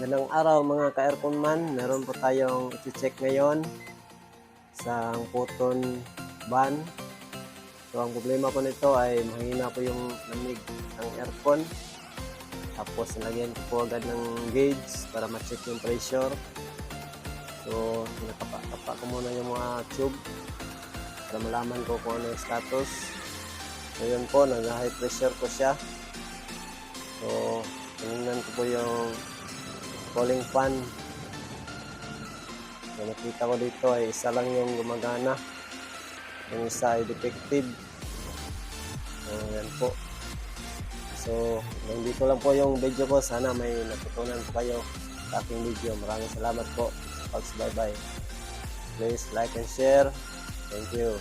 Ganang araw mga ka-aircon man, meron po tayong i-check ngayon sa photon ban. So ang problema po nito ay mahina po yung lamig ng aircon. Tapos nilagyan ko po agad ng gauge para ma-check yung pressure. So nakapa ko muna yung mga tube para malaman ko kung ano yung status. Ngayon po, nag-high pressure ko siya. So, tinignan ko po yung cooling fan. So, nakita ko dito ay isa lang yung gumagana. Yung isa ay defective. So, yan po. So, hanggang dito lang po yung video ko. Sana may natutunan po kayo sa aking video. Maraming salamat po sa pagsubaybay. Please like and share. Thank you.